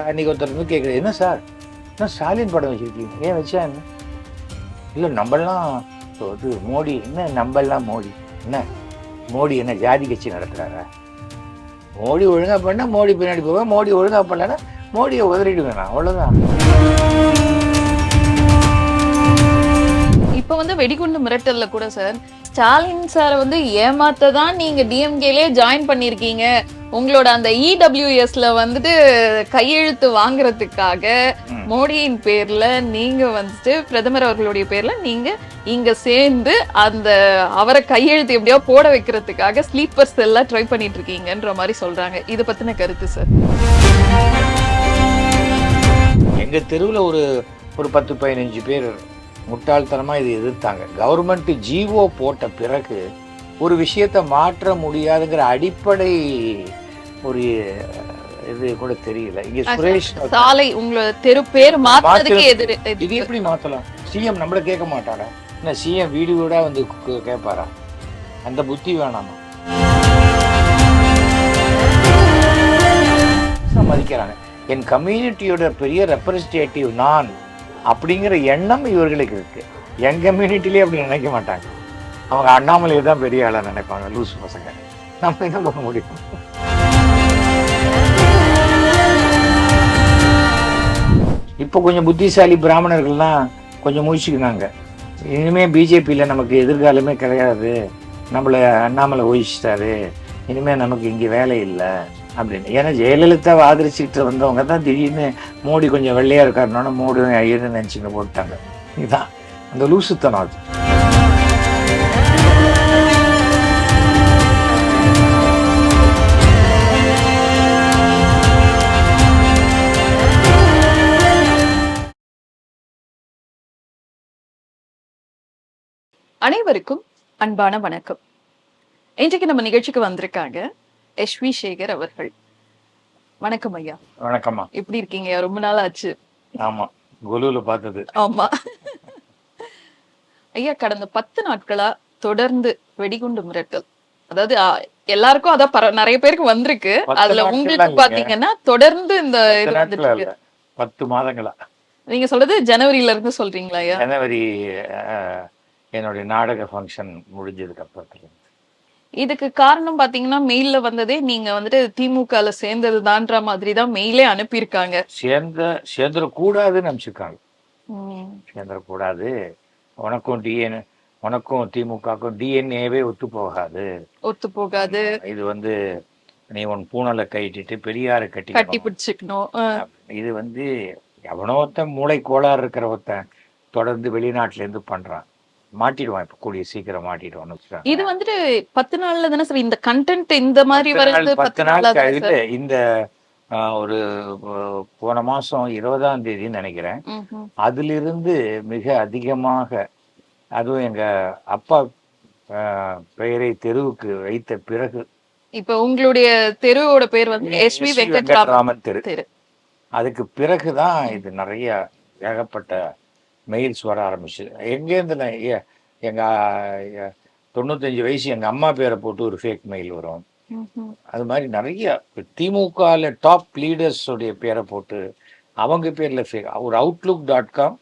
அன்னைக்கு ஒருத்தர் வந்து கேட்குறது என்ன சார்? என்ன ஸ்டாலின் படம் வச்சுருக்கீங்க? ஏன் வச்சா என்ன? இல்லை நம்மளாம் இப்போ இது மோடி என்ன நம்மளாம் மோடி? என்ன? மோடி என்ன ஜாதி கட்சி நடத்துகிறாரா மோடி ஒழுங்காக பண்ணால் மோடி பின்னாடி போவேன் மோடி ஒழுங்காக பண்ணலன்னா மோடியை உதறிடுவேன்? நான் அவ்வளோதான் இப்போ வந்து வெடிகுண்டு மிரட்டல்ல கூட சார் ஸ்டாலின் சாரை வந்து ஏமாத்த தான் நீங்க டிஎம்கேலயே ஜாயின் பண்ணிருக்கீங்க உங்களோட அந்த E இடபிள்யூஎஸ்ல வந்துட்டு கையெழுத்து வாங்குறதுக்காக. மோடியின் பேர்ல நீங்க வந்துட்டு பிரதமர் அவர்களுடைய பேர்ல நீங்க இங்க சேர்ந்து அந்த அவரை கையெழுத்து எப்படியோ போட வைக்கிறதுக்காக ஸ்லீப்பர்ஸ் எல்லாம் ட்ரை பண்ணிட்டு இருக்கீங்கன்ற மாதிரி சொல்றாங்க. இது பத்தின கருத்து சார் எங்க தெருவில் ஒரு ஒரு பத்து பதினஞ்சு பேர் முட்டாள்தனமா இது எதிர்த்தாங்க. கவர்மெண்ட் ஜீவோ போட்ட பிறகு ஒரு விஷயத்தை மாற்ற முடியாதுங்கிற அடிப்படை ஒரு இது கூட தெரியல. இங்க சுரேஷ் சாலை உங்களோட தெரு பேர் மாத்துறதுக்கு எதிர் இது. எப்படி மாத்தலாம்? சிஎம் நம்மள கேட்க மாட்டாரா? என்ன சிஎம் வீடு வீடா வந்து கேட்பாரா? அந்த புத்தி வேணாமா? மதிக்கிறாங்க என் கம்யூனிட்டியோட பெரிய ரெப்ரஸன்டேட்டிவ் நான் அப்படிங்கிற எண்ணம் இவர்களுக்கு இருக்கு. என் கம்யூனிட்டிலே அப்படி நினைக்க மாட்டாங்க. அவங்க அண்ணாமலையை தான் பெரிய ஆளாக நினைப்பாங்க லூஸ் பசங்க. நம்ம என்ன பண்ண முடியும்? இப்போ கொஞ்சம் புத்திசாலி பிராமணர்கள்லாம் கொஞ்சம் முழிச்சுக்கினாங்க இனிமேல் பிஜேபியில் நமக்கு எதிர்காலமே கிடையாது. நம்மளை அண்ணாமலை ஒழிச்சிட்டாரு இனிமே நமக்கு இங்கே வேலை இல்லை அப்படின்னு. ஏன்னா ஜெயலலிதாவை ஆதரிச்சுக்கிட்டு வந்தவங்க தான் திடீர்னு மோடி கொஞ்சம் வெள்ளையாக இருக்காருனோட மோடி ஐயர்னு நினச்சிங்க போட்டாங்க. இதுதான். அந்த லூசுத்தனம் அது. அனைவருக்கும் அன்பான வணக்கம். இன்றைக்கு நம்ம நிகழ்ச்சிக்கு வந்திருக்காங்க எஸ் வி சேகர் அவர்கள். வணக்கம் ஐயா. வணக்கம்மா. எப்படி இருக்கீங்க? ரொம்ப நாள் ஆச்சு ஆமாம் குலுவில் பார்த்தது. ஆமா. ஐயா கடந்த பத்து நாட்களா தொடர்ந்து வெடிகுண்டு மிரட்டல். அதாவது எல்லாருக்கும் அதான் நிறைய பேருக்கு வந்திருக்கு. அதுல உங்களுக்கு. பாத்தீங்கன்னா தொடர்ந்து இந்த பத்து இது வந்துட்டு பத்து மாதங்களா. நீங்க சொல்றது ஜனவரியில இருந்து சொல்றீங்களா ஐயா? ஜனவரி என்னுடைய நாடக ஃபங்க்ஷன் முடிஞ்சதுக்கு அப்புறத்துல இதுக்கு காரணம் பாத்தீங்கன்னா மெயில்ல வந்ததே நீங்க வந்துட்டு திமுகல சேர்ந்ததுதான்ற மாதிரி தான் மெயிலே அனுப்பியிருக்காங்க. சேர்ந்த சேர்ந்துடக்கூடாதுன்னு நினச்சிருக்காங்க. உம். சேர்ந்துடக்கூடாது. உனக்கும் டிஎன் உனக்கும் திமுகக்கும் டிஎன்ஏவே ஒத்து போகாது ஒத்து போகாது இது வந்து நீ உன் பூனலை கட்டிட்டு பெரியாரை கட்டி கட்டி பிடிச்சுக்கணும். இது வந்து எவனோ ஒருத்தன் மூளை கோளாறு இருக்கிற ஒருத்தன் தொடர்ந்து வெளிநாட்டுல இருந்து பண்றான். மாட்டிடுவான் இப்ப கூடிய சீக்கிரம் மாட்டிடுவான்னு. இது வந்துட்டு பத்து நாள்ல தானே சார் இந்த கண்டென்ட் இந்த மாதிரி வருது பத்து நாள் கழித்து இந்த ஒரு போன மாசம் இருபதாம் தேதின்னு நினைக்கிறேன். அதிலிருந்து மிக அதிகமாக அதுவும் எங்க அப்பா பெயரை தெருவுக்கு வைத்த பிறகு இப்ப உங்களுடைய தெருவோட பேர் வந்து எஸ் வி. வெங்கட்ராமன் தெரு அதுக்கு பிறகுதான் இது நிறைய ஏகப்பட்ட மெயில்ஸ் வர ஆரம்பிச்சு எங்கேருந்து நான் எ- எங்க எ- தொண்ணூத்தஞ்சு வயசு எங்க அம்மா பேரை போட்டு ஒரு ஃபேக் மெயில் வரும். அது மாதிரி நிறைய திமுகவில் டாப் லீடர்ஸ் உடைய பேரை போட்டு அவங்க பேர்ல ஃபேக் ஒரு அவுட்லுக் டாட் காம்.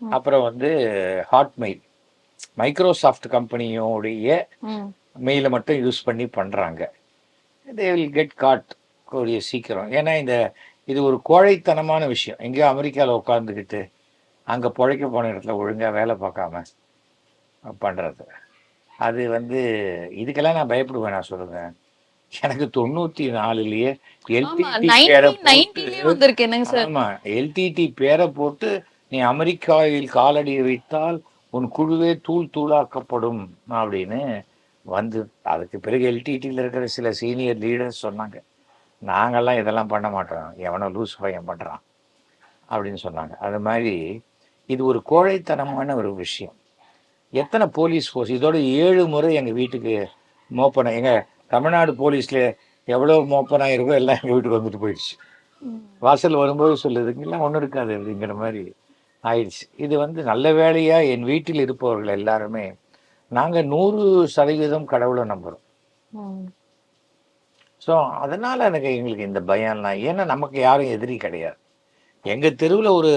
அப்புறம் வந்து ஹாட்மெயில் மைக்ரோசாஃப்ட் கம்பெனியோடைய. மெயிலை மட்டும் யூஸ் பண்ணி பண்றாங்க தே வில் கெட் காட் கூடிய சீக்கிரம் ஏன்னா இந்த இது ஒரு கோழைத்தனமான விஷயம் எங்கேயோ அமெரிக்காவில் உட்காந்துக்கிட்டு அங்கே பிழைக்க போன இடத்துல ஒழுங்காக வேலை பார்க்காம பண்ணுறது அது வந்து இதுக்கெல்லாம் நான் பயப்படுவேன் நான் சொல்லுவேன். எனக்கு தொண்ணூற்றி நாலுலேயே எல்டிடி ஆமா எல்டிடி பேரை போட்டு நீ அமெரிக்காவில் காலடி வைத்தால் உன் குழுவே தூள் தூளாக்கப்படும் அப்படின்னு வந்து அதுக்கு பிறகு எல்டிடியில் இருக்கிற சில சீனியர் லீடர்ஸ் சொன்னாங்க. நாங்கெல்லாம் இதெல்லாம் பண்ண மாட்டோம். எவனோ லூஸ் பையன் பண்ணுறான் அப்படின்னு சொன்னாங்க. அது மாதிரி இது ஒரு கோழைத்தனமான ஒரு விஷயம். எத்தனை போலீஸ் ஃபோர்ஸ் இதோட ஏழு முறை எங்கள் வீட்டுக்கு மோப்பனை எங்கள் தமிழ்நாடு போலீஸில் எவ்வளோ மோப்பனாக இருக்கோ எல்லாம் எங்கள் வீட்டுக்கு வந்துட்டு போயிடுச்சு. வாசல் வரும்போது சொல்லுதுங்கெல்லாம் ஒன்றும் இருக்காது அப்படிங்கிற மாதிரி ஆயிடுச்சு. இது வந்து நல்ல வேளையாக என் வீட்டில் இருப்பவர்கள் எல்லாருமே நாங்கள் நூறு சதவீதம் கடவுளை நம்புகிறோம். ஸோ அதனால எனக்கு எங்களுக்கு இந்த பயம்லாம் ஏன்னா நமக்கு யாரும் எதிரி கிடையாது. எங்க தெருவில் ஒரு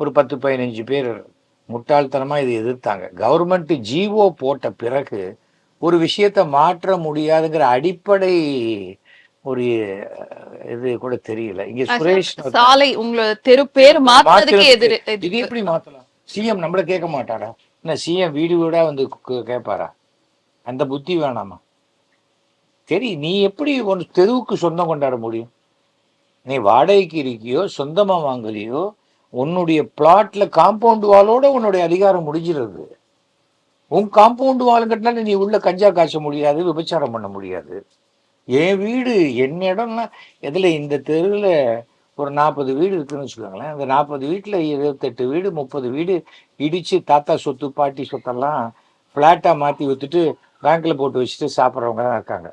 ஒரு பத்து பதினஞ்சு பேர் முட்டாள்தனமா இது எதிர்த்தாங்க. கவர்மெண்ட் ஜிஓ போட்ட பிறகு ஒரு விஷயத்தை மாற்ற முடியாதுங்கிற அடிப்படை ஒரு இது கூட தெரியல. இங்க சுரேஷ் சாலை உங்களோட தெரு பேர் மாத்துறதுக்கு எதிர் இது எதிர்ப்பு. எப்படி மாத்தலாம்? சிஎம் நம்மள கேட்க மாட்டாரா? என்ன சிஎம் வீடு வீடா வந்து கேட்பாரா? அந்த புத்தி வேணாமா? சரி நீ எப்படி ஒரு தெருவுக்கு சொந்தம் கொண்டாட முடியும்? நீ வாடகைக்கு இருக்கியோ சொந்தமா வாங்குறியோ உன்னுடைய பிளாட்ல காம்பவுண்ட் வாலோட உன்னுடைய அதிகாரம் முடிஞ்சிருது. உன் காம்பவுண்ட் வால் கட்டினால நீ உள்ள கஞ்சா காய்ச்ச முடியாது விபச்சாரம் பண்ண முடியாது. என் வீடு என் இடம்னா எதுல இந்த தெருவில் ஒரு நாற்பது வீடு இருக்குன்னு வச்சுக்கோங்களேன். அந்த நாற்பது வீட்டில் இருபத்தெட்டு வீடு முப்பது வீடு இடித்து தாத்தா சொத்து பாட்டி சொத்தெல்லாம் ஃப்ளாட்டாக மாற்றி வித்துட்டு பேங்க்கில் போட்டு வச்சுட்டு சாப்பிட்றவங்க தான் இருக்காங்க.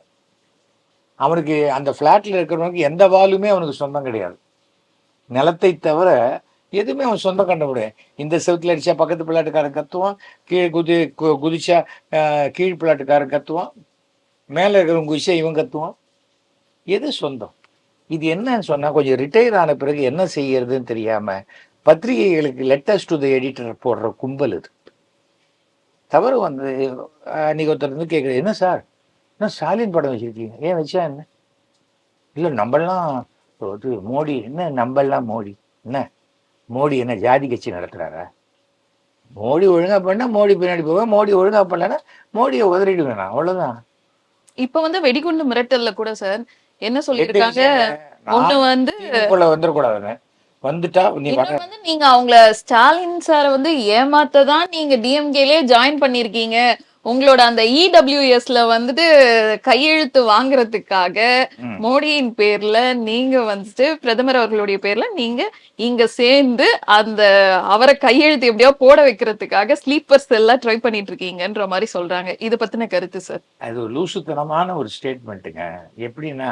அவனுக்கு அந்த ஃப்ளாட்டில் இருக்கிறவனுக்கு எந்த வாலுமே அவனுக்கு சொந்தம் கிடையாது. நிலத்தை தவிர எதுவுமே அவன் சொந்தம் கண்டுபிடுவேன் இந்த செவத்தில் அடித்தா பக்கத்து பிள்ளாட்டுக்காரன் கத்துவான் கீழே குதி கு- குதிச்சா கீழ் பிள்ளாட்டுக்காரன் கத்துவான் மேலே இருக்கிறவங்க குதிச்சா இவன் கத்துவான். எது சொந்தம்? இது என்னன்னு சொன்னால் கொஞ்சம் ரிட்டையர் ஆன பிறகு என்ன செய்யறதுன்னு தெரியாமல் பத்திரிகைகளுக்கு லெட்டஸ்ட் டு த எடிட்டர் போடுற கும்பல் இது. தவறு வந்து ஆஹ், அன்னைக்கு ஒருத்தர் வந்து கேட்குறது என்ன சார்? என்ன ஸ்டாலின் படம் வச்சுருக்கீங்க? ஏன் வச்சா என்ன? இல்லை நம்மளாம் இது மோடி என்ன நம்மளாம் மோடி? என்ன? மோடி என்ன ஜாதி கட்சி நடத்துறாரா? மோடி ஒழுங்கா பண்ணா மோடி பின்னாடி போவேன் மோடி ஒழுங்கா பண்ணலன்னா மோடியை உதறிடுவேன்? நான் அவ்வளவுதான். இப்ப வந்து வெடிகுண்டு மிரட்டல்ல கூட சார் என்ன சொல்லியிருக்காங்க ஒண்ணு வந்து திமுகல வந்துடக்கூடாதுங்க வந்துட்டா வந்து நீங்க அவங்கள ஸ்டாலின் சார வந்து ஏமாத்ததான் நீங்க டிஎம்கேலயே ஜாயின் பண்ணிருக்கீங்க உங்களோட அந்த E இடபிள்யூஎஸ்ல வந்துட்டு கையெழுத்து வாங்குறதுக்காக. மோடியின் பேர்ல நீங்க வந்துட்டு பிரதமர் அவர்களுடைய பேர்ல நீங்க இங்க சேர்ந்து அந்த அவரை கையெழுத்து எப்படியோ போட வைக்கிறதுக்காக ஸ்லீப்பர்ஸ் எல்லாம் ட்ரை பண்ணிட்டு இருக்கீங்கன்ற மாதிரி சொல்றாங்க. இது பத்தின கருத்து சார் அது ஒரு லூசுத்தனமான ஒரு ஸ்டேட்மெண்ட்டுங்க எப்படின்னா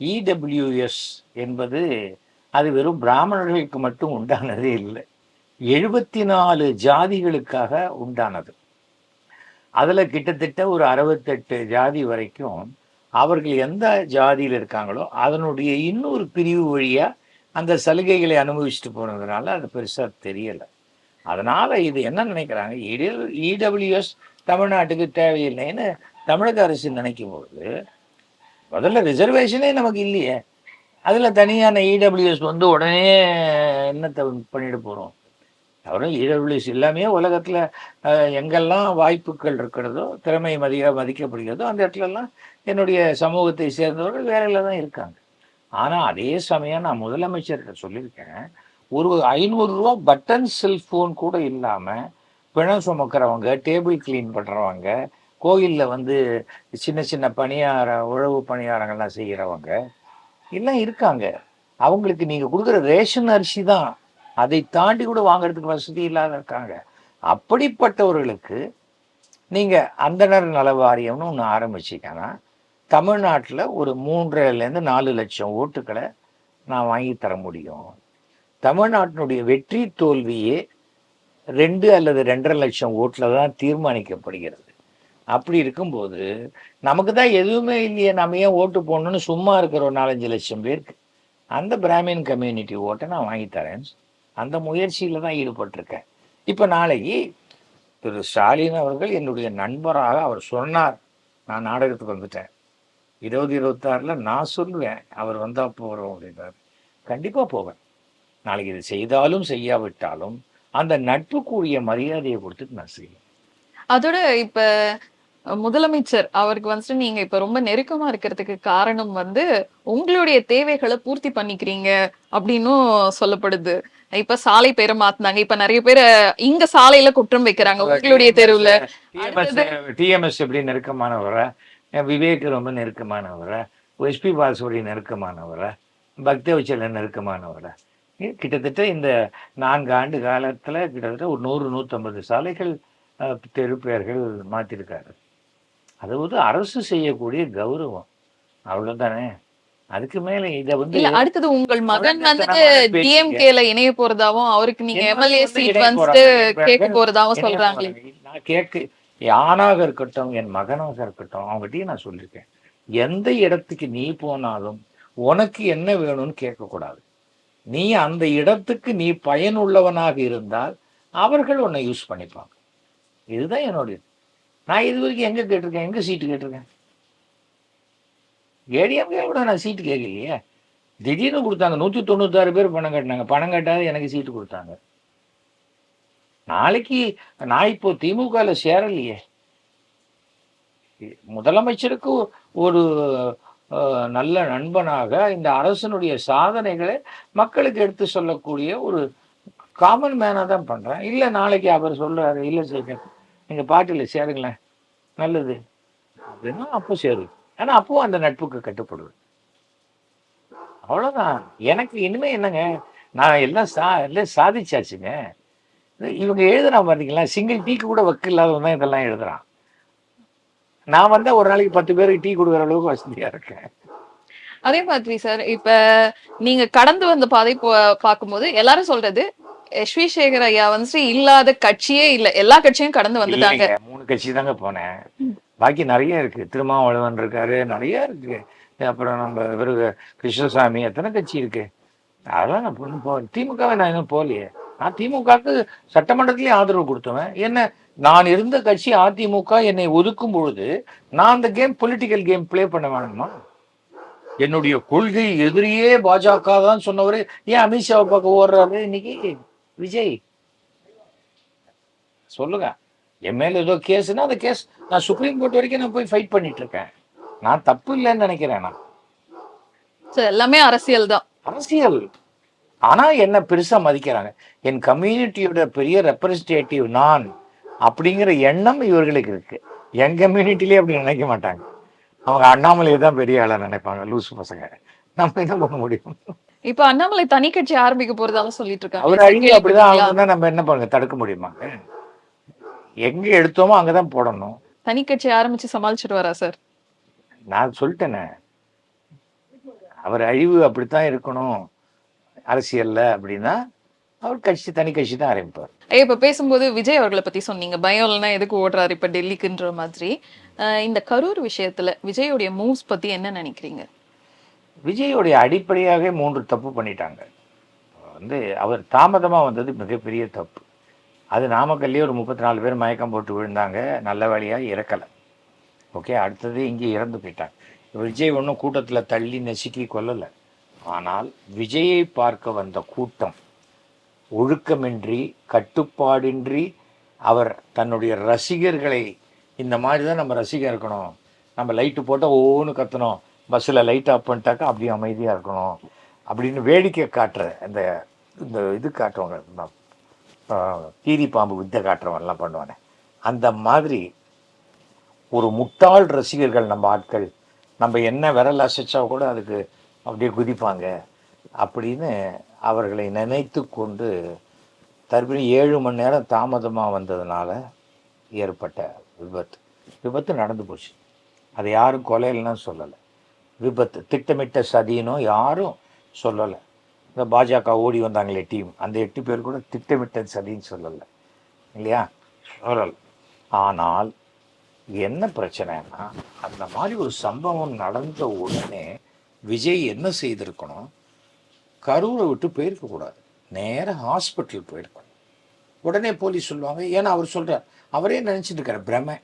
இடபிள்யூஎஸ் என்பது அது வெறும் பிராமணர்களுக்கு மட்டும் உண்டானதே இல்லை. எழுபத்தி நாலு ஜாதிகளுக்காக உண்டானது. அதில் கிட்டத்தட்ட ஒரு அறுபத்தெட்டு ஜாதி வரைக்கும் அவர்கள் எந்த ஜாதியில் இருக்காங்களோ அதனுடைய இன்னொரு பிரிவு வழியாக அந்த சலுகைகளை அனுபவிச்சுட்டு போனதுனால அது பெருசாக தெரியலை. அதனால் இது என்ன நினைக்கிறாங்க? இடபிள்யூஎஸ் தமிழ்நாட்டுக்கு தேவையில்லைன்னு தமிழக அரசு நினைக்கும் போது முதல்ல ரிசர்வேஷனே நமக்கு இல்லையே. அதில் தனியான இடபிள்யூஎஸ் வந்து உடனே என்னத்தை பண்ணிட்டு போகிறோம் தவிர இடபிள்யூஎஸ் எல்லாமே உலகத்தில் எங்கெல்லாம் வாய்ப்புகள் இருக்கிறதோ திறமை மதிய மதிக்கப்படுகிறதோ அந்த இடத்துலலாம் என்னுடைய சமூகத்தை சேர்ந்தவர்கள் வேலையில் தான் இருக்காங்க. ஆனால் அதே சமயம் நான் முதலமைச்சர்கிட்ட சொல்லியிருக்கேன் ஒரு ஐநூறுரூவா பட்டன் செல்ஃபோன் கூட இல்லாமல் பிணம் சுமக்கிறவங்க டேபிள் கிளீன் பண்ணுறவங்க கோயிலில் வந்து சின்ன சின்ன பணியார உழவு பணியாரங்கள்லாம் செய்கிறவங்க எல்லாம் இருக்காங்க. அவங்களுக்கு நீங்கள் கொடுக்குற ரேஷன் அரிசி தான் அதை தாண்டி கூட வாங்குறதுக்கு வசதி இல்லாத இருக்காங்க. அப்படிப்பட்டவர்களுக்கு நீங்க அந்தனர் நல வாரியம்னு ஒன்று ஆரம்பிச்சிங்கன்னா தமிழ்நாட்டில் ஒரு மூன்றரைலேருந்து நாலு லட்சம் ஓட்டுகளை நான் வாங்கி தர முடியும். தமிழ்நாட்டினுடைய வெற்றி தோல்வியே ரெண்டு அல்லது ரெண்டரை லட்சம் ஓட்டில் தான் தீர்மானிக்கப்படுகிறது. அப்படி இருக்கும்போது நமக்கு தான் எதுவுமே இல்லையே நம்ம ஏன் ஓட்டு போடணும்னு சும்மா இருக்கிற ஒரு நாலஞ்சு லட்சம் பேருக்கு. அந்த பிராமின் கம்யூனிட்டி ஓட்டை நான் வாங்கி தரேன் அந்த முயற்சியில தான் ஈடுபட்டிருக்கேன். இப்போ நாளைக்கு திரு ஸ்டாலின் அவர்கள் என்னுடைய நண்பராக அவர் சொன்னார். நான் நாடகத்துக்கு வந்துட்டேன். இருபது இருபத்தாறுல நான் சொல்லுவேன். அவர் வந்தா போகிறோம் அப்படின்றார். கண்டிப்பா போவேன். நாளைக்கு இது செய்தாலும் செய்யாவிட்டாலும் அந்த நட்புக்குரிய மரியாதையை கொடுத்துட்டு நான் செய்வேன். அதோட இப்ப முதலமைச்சர் அவருக்கு வந்துட்டு நீங்க இப்ப ரொம்ப நெருக்கமா இருக்கிறதுக்கு காரணம் வந்து உங்களுடைய தேவைகளை பூர்த்தி பண்ணிக்கிறீங்க அப்படின்னும் சொல்லப்படுது. இப்ப சாலை பேரை மாத்துனாங்க இப்ப நிறைய பேர் இங்க சாலையில குற்றம் வைக்கிறாங்க. உங்களுடைய தெருவுல. டிஎம்எஸ் எப்படி நெருக்கமானவரா? விவேக் ரொம்ப நெருக்கமானவரா? எஸ்பி பாலசுவரி நெருக்கமானவரா? பக்தவச்சல நெருக்கமானவரா? கிட்டத்தட்ட இந்த நான்கு ஆண்டு காலத்துல கிட்டத்தட்ட ஒரு நூறு நூற்றம்பது சாலைகள் அஹ், தெரு பெயர்கள் மாத்திருக்காரு. அது வந்து அரசு செய்யக்கூடிய கௌரவம் அவ்வளவுதானே அதுக்கு மேல இதை வந்து அடுத்தது உங்கள் மகன் வந்துட்டு. டிஎம்கேல இணைய போறதாவும் அவருக்கு நீங்க எம்எல்ஏ சீட் வந்துட்டு. கேட்க போறதாவும் சொல்றாங்களே போறாங்க. நான் கேட்க ஆணாக இருக்கட்டும் என் மகனாக இருக்கட்டும் அவங்ககிட்டயும் நான் சொல்லியிருக்கேன் எந்த இடத்துக்கு நீ போனாலும் உனக்கு என்ன வேணும்னு கேட்கக்கூடாது நீ அந்த இடத்துக்கு நீ பயனுள்ளவனாக இருந்தால் அவர்கள் உன்னை யூஸ் பண்ணிப்பாங்க இதுதான் என்னுடைய நான் இது வரைக்கும் எங்க கேட்டிருக்கேன்? எங்க சீட்டு கேட்டிருக்கேன்? ஏடிஎம்கே கூட நான் சீட்டு கேட்கலையே? திடீர்னு கொடுத்தாங்க. நூற்றி தொண்ணூத்தாறு பேர் பணம் கட்டினாங்க. பணம் கட்டாத எனக்கு சீட்டு கொடுத்தாங்க. நாளைக்கு நான் இப்போ திமுகவில் சேரலையே. முதலமைச்சருக்கு ஒரு நல்ல நண்பனாக இந்த அரசனுடைய சாதனைகளை மக்களுக்கு எடுத்து சொல்லக்கூடிய ஒரு காமன் மேனாக தான் பண்ணுறேன் இல்லை நாளைக்கு அவர் சொல்கிறாரு இல்லை சேகர் நீங்கள் பாட்டியில் சேருங்களேன். நல்லது. அப்படின்னா அப்போ சேரு. ஆனால் அப்போவும் அந்த நட்புக்கு கட்டுப்படுது. அவ்வளோதான் எனக்கு இனிமேல் என்னங்க? நான் எல்லாம் சா எல்லாம் சாதிச்சாச்சுங்க. இவங்க எழுதுறான் பார்த்தீங்களா சிங்கிள் டீக்கு கூட வக்கு இல்லாதவன் தான் இதெல்லாம் எழுதுறான். நான் வந்தால் ஒரு நாளைக்கு பத்து பேருக்கு டீ கொடுக்குற அளவுக்கு வசதியாக இருக்கேன். அதே மாதிரி சார் இப்ப நீங்க கடந்து வந்த பாதை பா- பார்க்கும்போது எல்லாரும் சொல்றது எஸ் சேகர் ஐயா வந்து இல்லாத கட்சியே இல்ல. எல்லா கட்சியும் கடந்து வந்துட்டாங்க. மூணு கட்சி தாங்க போனேன். பாக்கி நிறைய இருக்கு. திருமாவளவன் இருக்காரு நிறைய இருக்கு. அப்புறம் நம்ம இவரு கிருஷ்ணசாமி எத்தனை கட்சி இருக்கு? அதெல்லாம் நான் இன்னும் போ திமுகவை நான் இன்னும் போகலையே. நான் திமுகவுக்கு சட்டமன்றத்திலேயே ஆதரவு கொடுத்தவன். என்ன நான் இருந்த கட்சி அதிமுக என்னை ஒதுக்கும் பொழுது நான் அந்த கேம் பொலிட்டிக்கல் கேம் பிளே பண்ண வேணுமா? என்னுடைய கொள்கை எதிரியே பாஜக தான் சொன்னவரு. ஏன் அமித்ஷாவை பார்க்க ஓடுறாரு இன்னைக்கு? விஜய். சொல்லுங்க. என் மேல ஏதோ கேஸ்னா அந்த கேஸ் நான் சுப்ரீம் கோர்ட் வரைக்கும் நான் போய் ஃபைட் பண்ணிட்டு இருக்கேன் நான் தப்பு இல்லைன்னு நினைக்கிறேன் நான். எல்லாமே அரசியல் தான். அரசியல். ஆனா என்ன பெருசா மதிக்கிறாங்க. என் கம்யூனிட்டியோட பெரிய ரெப்ரஸன்டேட்டிவ் நான் அப்படிங்கிற எண்ணம் இவர்களுக்கு இருக்கு. என் கம்யூனிட்டிலே அப்படி நினைக்க மாட்டாங்க. அவங்க அண்ணாமலையை தான் பெரிய ஆளா நினைப்பாங்க லூசு பசங்க. நம்ம என்ன பண்ண முடியும்? இப்ப அண்ணாமலை தனி கட்சி ஆரம்பிக்க போறதால சொல்லிட்டு இருக்காங்க. அவர் அழிஞ்சு அப்படிதான் நம்ம என்ன பண்ணுங்க தடுக்க முடியுமாங்க எங்க எடுத்தோமோ அங்கதான் போடணும். தனி கட்சி ஆரம்பிச்சு சமாளிச்சிட்டு சார்? நான் சொல்லிட்டேனே. அவர் அழிவு அப்படித்தான் இருக்கணும். அரசியல்ல அப்படின்னா அவர் கட்சி தனி கட்சி தான் ஆரம்பிப்பார். ஏய், இப்ப பேசும்போது விஜய் அவர்களை பத்தி சொன்னீங்க. பயம் இல்லைன்னா எதுக்கு ஓடுறாரு? இப்ப டெல்லிக்குன்ற மாதிரி. இந்த கரூர் விஷயத்துல விஜயோடைய மூவ்ஸ் பத்தி என்ன நினைக்கிறீங்க? விஜயோடைய அடிப்படையாகவே மூன்று தப்பு பண்ணிட்டாங்க. வந்து அவர் தாமதமாக வந்தது மிகப்பெரிய தப்பு. அது நாமக்கல்லே ஒரு முப்பத்தி நாலு பேர் மயக்கம் போட்டு விழுந்தாங்க. நல்ல வழியாக இறக்கலை. ஓகே அடுத்தது இங்கே இறந்து போயிட்டாங்க. விஜய் ஒன்றும் கூட்டத்தில் தள்ளி நசுக்கி கொல்லலை. ஆனால் விஜயை பார்க்க வந்த கூட்டம் ஒழுக்கமின்றி கட்டுப்பாடின்றி அவர் தன்னுடைய ரசிகர்களை இந்த மாதிரி தான் நம்ம ரசிகர் இருக்கணும். நம்ம லைட்டு போட்டால் ஒவ்வொன்று கத்தணும். பஸ்ஸில் லைட் ஆஃப் பண்ணிட்டாக்கா அப்படியே அமைதியாக இருக்கணும் அப்படின்னு வேடிக்கை காட்டுற அந்த இந்த இது காட்டுவாங்க தீரி பாம்பு வித்தை காட்டுறவன்லாம் பண்ணுவானே. அந்த மாதிரி ஒரு முட்டாள் ரசிகர்கள் நம்ம ஆட்கள் நம்ம என்ன விரல் அசைச்சா கூட அதுக்கு அப்படியே குதிப்பாங்க அப்படின்னு அவர்களை நினைத்து கொண்டு தற்போது ஏழு மணி நேரம் தாமதமாக வந்ததுனால ஏற்பட்ட விபத்து. விபத்து நடந்து போச்சு. அது யாரும் கொலையிலாம் சொல்லலை. விபத்து திட்டமிட்ட சதினோ யாரும் சொல்லலை. இந்த பாஜக ஓடி வந்தாங்களே டீம் அந்த எட்டு பேர் கூட திட்டமிட்ட சதின்னு சொல்லலை. இல்லையா? சொல்லலை. ஆனால் என்ன பிரச்சனைன்னா அந்த மாதிரி ஒரு சம்பவம் நடந்த உடனே விஜய் என்ன செய்திருக்கணும்? கரூரை விட்டு போயிருக்கக்கூடாது நேராக ஹாஸ்பிட்டல் போயிருக்கணும். உடனே போலீஸ் சொல்லுவாங்க ஏன்னா அவர் சொல்கிறார் அவரே நினச்சிட்டு இருக்காரு பிரமை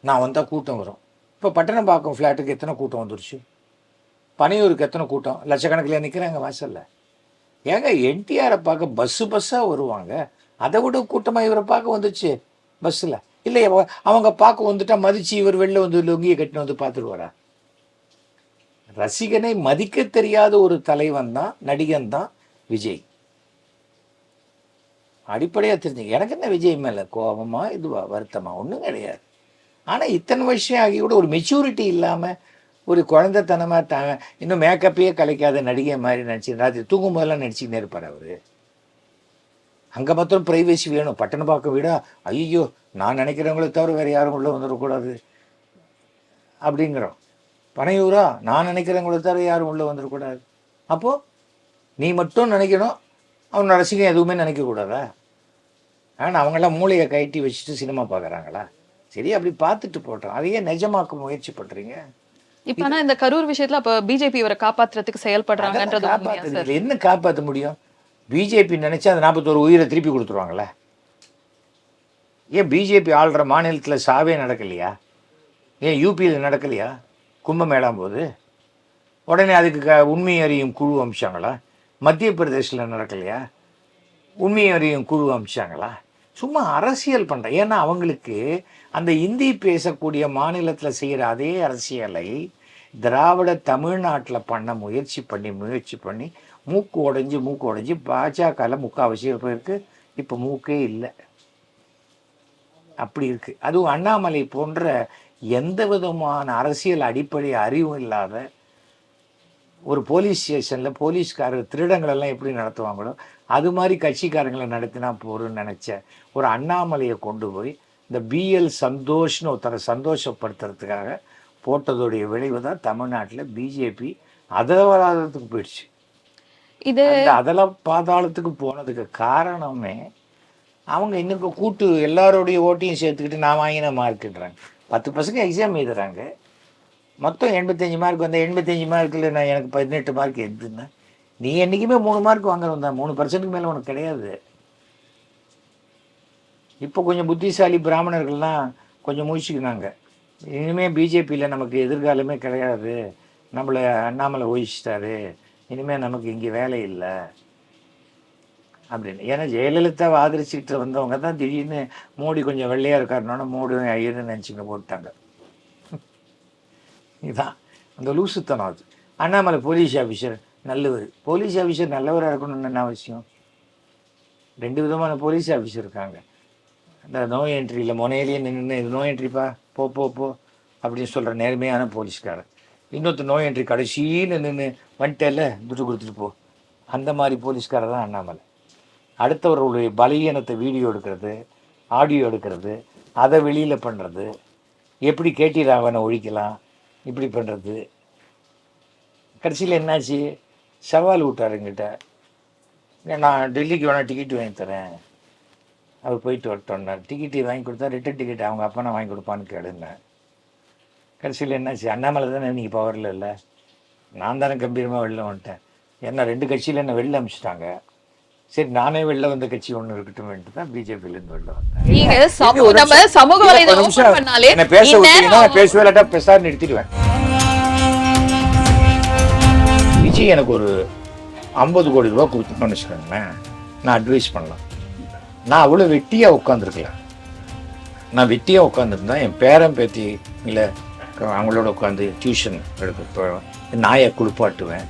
நான் வந்தால் கூட்டம் வரும். இப்போ பட்டணம்பாக்கம் ஃப்ளாட்டுக்கு எத்தனை கூட்டம் வந்துருச்சு? பனையூருக்கு எத்தனை கூட்டம்? லட்சக்கணக்கில் நிற்கிறாங்க வாசல்ல ஏங்க என்டிஆரை பார்க்க பஸ்ஸு பஸ்ஸாக வருவாங்க? அதை விட கூட்டமாக இவரை பார்க்க வந்துச்சு பஸ்ஸில். இல்லை அவங்க பார்க்க வந்துட்டா மதிச்சு இவர் வெளில வந்து லுங்கியை கட்டின்னு வந்து பார்த்துருவாரா? ரசிகனை மதிக்க தெரியாத ஒரு தலைவன் தான் நடிகன் தான் விஜய். அடிப்படையாக தெரிஞ்சுங்க. எனக்கு என்ன விஜய் மேலே கோபமா இதுவா வருத்தமா? ஒன்றும் கிடையாது. ஆனால் இத்தனை வருஷம் ஆகி கூட ஒரு மெச்சூரிட்டி இல்லாமல் ஒரு குழந்தைத்தனமாக த இன்னும் மேக்கப்பையே கலைக்காத நடிகை மாதிரி நடிச்சு ராத்திரி தூங்கும் போதெல்லாம் நடிச்சுக்கிட்டே இருப்பார் அவர். அங்கே மாத்திரம் ப்ரைவேசி வேணும். பட்டணப்பாக்கம் வீடா? ஐயோ நான் நினைக்கிறவங்கள தவிர வேறு யாரும் உள்ளே வந்துடக்கூடாது அப்படிங்கிறோம். பனையூரா? நான் நினைக்கிறவங்கள தவிர யாரும் உள்ளே வந்துடக்கூடாது அப்போது நீ மட்டும் நினைக்கணும். அவன் ரசிகன் எதுவுமே நினைக்கக்கூடாதா? ஆனால் அவங்களாம் மூளையை கட்டி வச்சுட்டு சினிமா பார்க்குறாங்களா? சரி அப்படி பார்த்துட்டு போட்டோம். அதையே நிஜமாக்க முயற்சி பண்ணுறீங்க இப்ப ஆனா இந்த கரூர் விஷயத்துல அப்ப பிஜேபி இவரை காப்பாத்துறதுக்கு செயல்படுறாங்கன்றது இல்லை. என்ன காப்பாற்ற முடியும்? பிஜேபி நினைச்சா அந்த நாற்பத்தோரு உயிரை திருப்பி கொடுத்துருவாங்களே? ஏன் பிஜேபி ஆள்ற மாநிலத்தில் சாவே நடக்கலையா? ஏன் யூபியில் நடக்கலையா? கும்பமேளாம் போது? உடனே அதுக்கு க உண்மை அறியும் குழு அமிச்சாங்களா? மத்திய பிரதேசில் நடக்கலையா? உண்மை அறியும் குழு அமிச்சாங்களா? சும்மா அரசியல் பண்ணுற ஏன்னா அவங்களுக்கு அந்த இந்தி பேசக்கூடிய மாநிலத்தில் செய்கிற அதே அரசியலை திராவிட தமிழ்நாட்டில் பண்ண முயற்சி பண்ணி முயற்சி பண்ணி மூக்கு உடைஞ்சு மூக்கு உடைஞ்சி பாஜகவில் முக்கால்வாசி பேருக்கு இப்போ மூக்கே இல்லை. அப்படி இருக்குது அதுவும் அண்ணாமலை போன்ற எந்த விதமான அரசியல் அடிப்படை அறிவும் இல்லாத ஒரு போலீஸ் ஸ்டேஷனில் போலீஸ்காரர் திருடங்களெல்லாம் எப்படி நடத்துவாங்களோ அது மாதிரி கட்சிக்காரங்களை நடத்தினா போகிறோன்னு நினச்ச ஒரு அண்ணாமலையை கொண்டு போய் இந்த பிஎல் சந்தோஷ்னு ஒருத்தரை சந்தோஷப்படுத்துறதுக்காக போட்டதோடைய விளைவு தான் தமிழ்நாட்டில் பிஜேபி அதவராதத்துக்கு போயிடுச்சு. இது அதெல்லாம் பாதாளத்துக்கு போனதுக்கு காரணமே அவங்க இன்னும் கூட்டு எல்லாருடைய ஓட்டையும் சேர்த்துக்கிட்டு நான் வாங்கின மார்க்குன்றாங்க. பத்து பசங்க எக்ஸாம் எழுதுறாங்க. மொத்தம் எண்பத்தஞ்சு மார்க் வந்த எண்பத்தஞ்சு மார்க்கில் நான் எனக்கு பதினெட்டு மார்க் எடுத்துருந்தேன் நீ என்றைக்குமே மூணு மார்க் வாங்குறவன் தான் மூணு பர்சன்ட்டுக்கு மேலே உனக்கு கிடையாது. இப்போ கொஞ்சம் புத்திசாலி பிராமணர்கள்லாம் கொஞ்சம் முழிச்சுக்கினாங்க இனிமேல் பிஜேபியில் நமக்கு எதிர்காலமே கிடையாது. நம்மளை அண்ணாமலை ஒழிச்சிட்டாரு இனிமேல் நமக்கு இங்கே வேலை இல்லை. அப்படின்னு. ஏன்னா ஜெயலலிதாவை ஆதரிச்சுக்கிட்டு வந்தவங்க தான் திடீர்னு மோடி கொஞ்சம் வெள்ளையாக இருக்காருனோட மோடி ஐயர்னு நினச்சிங்க போட்டாங்க. இதுதான் அந்த லூசுத்தனம் அது. அண்ணாமலை போலீஸ் ஆஃபீஸர் நல்லவர். போலீஸ் ஆஃபீஸர் நல்லவராக இருக்கணும்னு என்ன அவசியம்? ரெண்டு விதமான போலீஸ் ஆஃபீஸர் இருக்காங்க. இந்த நோய் என்ட்ரியில் முனையிலேயே நின்று இது நோய் என்ட்ரிப்பா போ போ போ அப்படின்னு சொல்கிற நேர்மையான போலீஸ்காரர் இன்னொருத்தர் நோய் என்ட்ரி கடைசியில் நின்று வந்துட்டேல துட்டு கொடுத்துட்டு போ. அந்த மாதிரி போலீஸ்காரர் தான் அண்ணாமலை. அடுத்தவர்களுடைய பலகீனத்தை வீடியோ எடுக்கிறது ஆடியோ எடுக்கிறது அதை வெளியில் பண்ணுறது எப்படி கேட்டி ராவனை ஒழிக்கலாம் இப்படி பண்ணுறது கடைசியில் என்னாச்சு? சவால் விட்டார் எங்கிட்ட நான் டெல்லிக்கு வேணால் டிக்கெட் வாங்கி தரேன். அவர் போயிட்டு வரட்டோன்னார் டிக்கெட்டு வாங்கி கொடுத்தா ரிட்டன் டிக்கெட் அவங்க அப்பா நான் வாங்கி கொடுப்பான்னு கேளுன்னேன் கடைசியில் என்னாச்சு அண்ணாமலை தானே இன்றைக்கி பவரில் இல்லை? நான் தானே கம்பீரமாக வெளில வந்துட்டேன். ஏன்னா ரெண்டு கட்சியில் என்ன வெளில அனுப்பிச்சிட்டாங்க சரி நானே வெளில வந்த கட்சி ஒன்று இருக்கட்டும் தான் பிஜேபியிலேருந்து வெளில வந்தேன். என்னை பேச விட்டீங்கன்னா பேசவே இல்லாட்டா பேசாத நிறுத்திடுவேன். விஜய் எனக்கு ஒரு ஐம்பது கோடி ரூபா கொடுத்துட்டோம்னு வச்சுக்கோங்களேன். நான் அட்வைஸ் பண்ணலாம். நான் அவ்வளோ வெட்டியாக உட்காந்துருக்கலாம் நான் வெட்டியாக உட்காந்துருந்தா என் பேரன் பேத்தி இல்லை அவங்களோட உட்காந்து டியூஷன் எடுக்க நாயை குளிப்பாட்டுவேன்.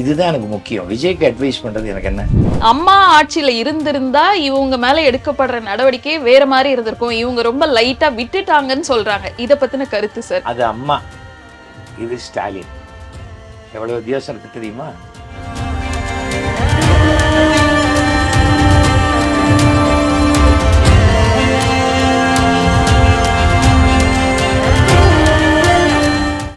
இதுதான் எனக்கு முக்கியம். விஜய்க்கு அட்வைஸ் பண்ணுறது எனக்கு என்ன? அம்மா ஆட்சியில இருந்திருந்தா இவங்க மேல எடுக்கப்படுற நடவடிக்கை வேற மாதிரி இருந்திருக்கும். இவங்க ரொம்ப லைட்டா விட்டுட்டாங்கன்னு சொல்றாங்க. இத பத்தின கருத்து சார் அது அம்மா. இது ஸ்டாலின். எவ்வளோ வித்தியாசம் இருக்கு தெரியுமா?